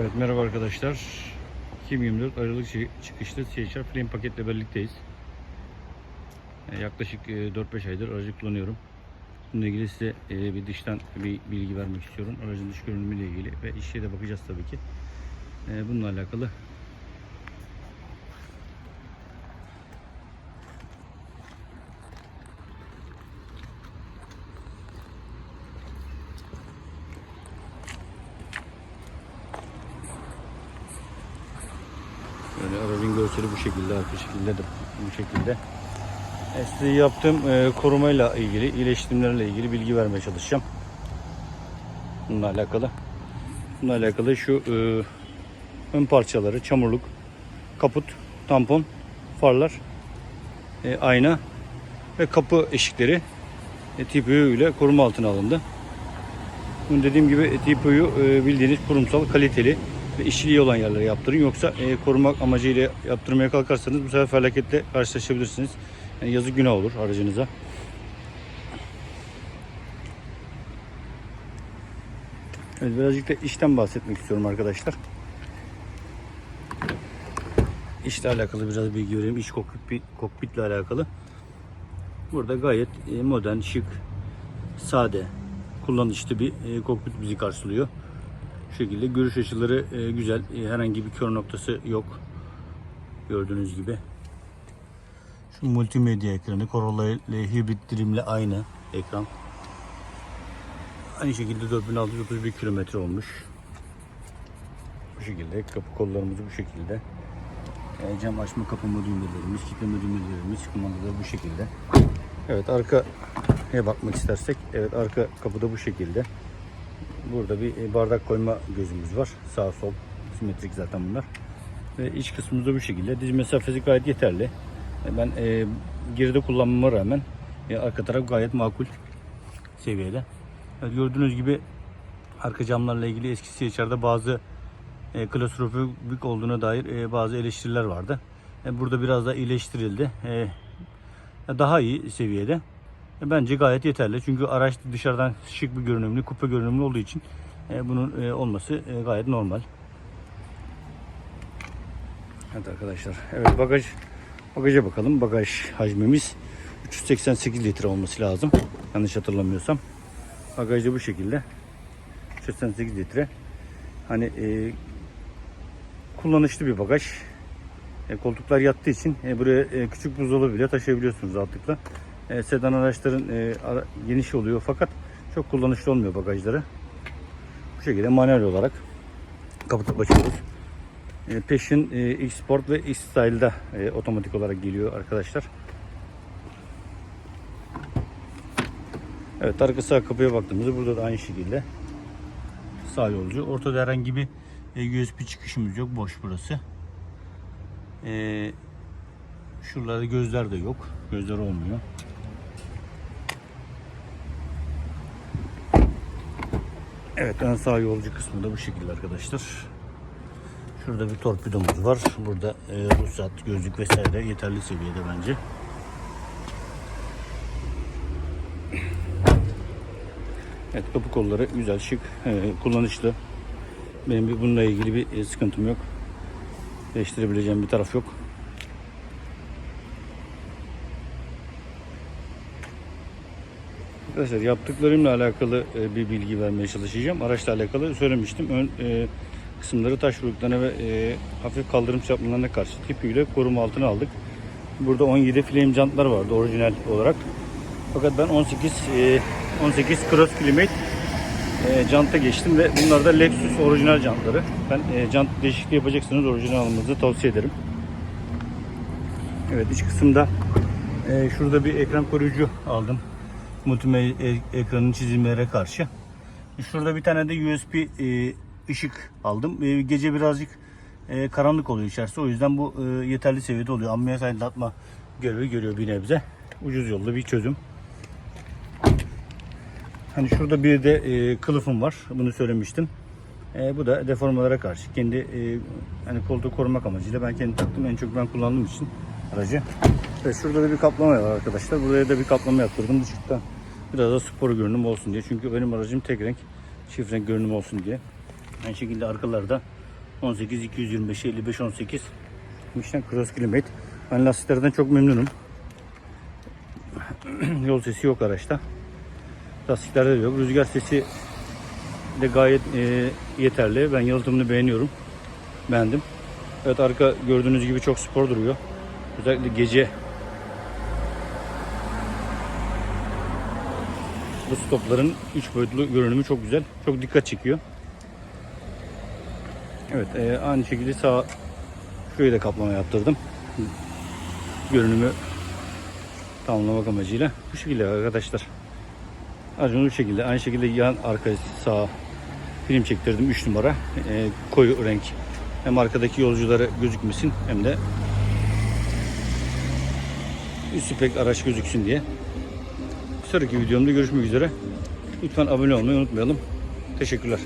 Evet merhaba arkadaşlar. 2024 Aralık çı- çıkışlı CHR Flame paketle birlikteyiz. E, Yaklaşık e, 4-5 aydır aracı kullanıyorum. Bununla ilgili size e, bir dıştan bir bilgi vermek istiyorum. Aracın dış görünümüyle ilgili ve işe de bakacağız tabii ki. E, Bununla alakalı Böyle aracın görseli bu şekilde, arka şekilde de bu şekilde. E, Size yaptığım e, korumayla ilgili, iyileştirmelerle ilgili bilgi vermeye çalışacağım. Bununla alakalı. Bununla alakalı şu e, ön parçaları, çamurluk, kaput, tampon, farlar, e, ayna ve kapı eşikleri e, TPU ile koruma altına alındı. Bunu dediğim gibi TPU e, bildiğiniz kurumsal, kaliteli ve işçiliği olan yerlere yaptırın. Yoksa e, korumak amacıyla yaptırmaya kalkarsanız bu sefer felaketle karşılaşabilirsiniz. Yani yazık günah olur aracınıza. Evet, birazcık da işten bahsetmek istiyorum arkadaşlar. İşle alakalı biraz bilgi vereyim. İş kokpit, kokpitle alakalı. Burada gayet e, modern, şık, sade, kullanışlı bir e, kokpit bizi karşılıyor. Şu şekilde görüş açıları e, güzel. E, herhangi bir kör noktası yok. Gördüğünüz gibi. Şu multimedya ekranı Corolla ile hibrit dilimle aynı ekran. Aynı şekilde 4631 kilometre olmuş. Bu şekilde kapı kollarımız bu şekilde. E, cam açma kapama düğmelerimiz, kilitleme düğmelerimiz kumandaları bu şekilde. Evet arkaya bakmak istersek evet arka kapıda bu şekilde. Burada bir e, bardak koyma gözümüz var. Sağ sol simetrik zaten bunlar. Ve iç kısmımız bu şekilde. Diz mesafesi gayet yeterli. E, Ben e, geride kullanmama rağmen e, arka taraf gayet makul seviyede. Evet, gördüğünüz gibi arka camlarla ilgili eski CHR'da bazı e, klostrofobik olduğuna dair e, bazı eleştiriler vardı. E, burada biraz da iyileştirildi. E, daha iyi seviyede. E, Bence gayet yeterli. Çünkü araç dışarıdan şık bir görünümlü, kupe görünümlü olduğu için e, bunun e, olması gayet normal. Evet arkadaşlar. Evet bagaj bagaja bakalım. Bagaj hacmimiz 388 litre olması lazım. Yanlış hatırlamıyorsam. Bagaj da bu şekilde. 388 litre. Hani e, kullanışlı bir bagaj. E, koltuklar yattığı için e, buraya e, küçük buzdolabı bile taşıyabiliyorsunuz rahatlıkla. E, sedan araçların e, ara, geniş oluyor fakat çok kullanışlı olmuyor bagajları. Bu şekilde manuel olarak kapatıp açıyoruz. E, peşin e, X-Sport ve X-Style'da e, otomatik olarak geliyor arkadaşlar. Evet arka sağ kapıya baktığımızda burada da aynı şekilde sağ yolcu. Ortada herhangi bir e, USB çıkışımız yok. Boş burası. E, şuralarda gözler de yok. Gözler olmuyor. Evet ön sağ yolcu kısmı da bu şekilde arkadaşlar. Şurada bir torpidomuz var. Burada e, ruhsat, gözlük vesaire yeterli seviyede bence. Evet kapı kolları güzel, şık, e, kullanışlı. Benim bir bununla ilgili bir e, sıkıntım yok. Değiştirebileceğim bir taraf yok. Arkadaşlar yaptıklarımla alakalı e, bir bilgi vermeye çalışacağım. Araçla alakalı söylemiştim. Ön e, kısımları taş vuruklarına ve e, hafif kaldırım çarpmalarına karşı tipiyle koruma altına aldık. Burada 17 flame jantlar vardı orijinal olarak. Fakat ben 18 e, 18 cross climate e, janta geçtim ve bunlar da Lexus orijinal jantları. Ben e, jant değişikliği yapacaksanız orijinal almanızı tavsiye ederim. Evet iç kısımda e, şurada bir ekran koruyucu aldım. Multimedya ekranın çizimlere karşı. Şurada bir tane de USB e, ışık aldım. E, gece birazcık e, karanlık oluyor içerisi. O yüzden bu e, yeterli seviyede oluyor. Ambiyans aydınlatma görevi görüyor bir nebze. Ucuz yolda bir çözüm. Hani şurada bir de e, kılıfım var. Bunu söylemiştim. E, bu da deformalara karşı. Kendi e, hani koltuğu korumak amacıyla ben kendi taktım. En çok ben kullandığım için aracı. Ve şurada da bir kaplama var arkadaşlar. Buraya da bir kaplama yaptırdım. Dışıkta biraz da spor görünüm olsun diye. Çünkü benim aracım tek renk, çift renk görünüm olsun diye. Aynı şekilde arkalarda 18 225 55 18 Michelin Cross Climate. Ben lastiklerden çok memnunum. Yol sesi yok araçta. Lastiklerde de yok. Rüzgar sesi de gayet e, yeterli. Ben yalıtımını beğeniyorum. Beğendim. Evet arka gördüğünüz gibi çok spor duruyor. Özellikle gece bu stopların 3 boyutlu görünümü çok güzel. Çok dikkat çekiyor. Evet e, aynı şekilde sağ şurayı da kaplama yaptırdım. Görünümü tamamlamak amacıyla. Bu şekilde arkadaşlar. Aracın bu şekilde. Aynı şekilde yan arka sağ film çektirdim 3 numara. E, koyu renk. Hem arkadaki yolculara gözükmesin hem de üstü pek araç gözüksün diye. Sonraki videomda görüşmek üzere. Lütfen abone olmayı unutmayalım. Teşekkürler.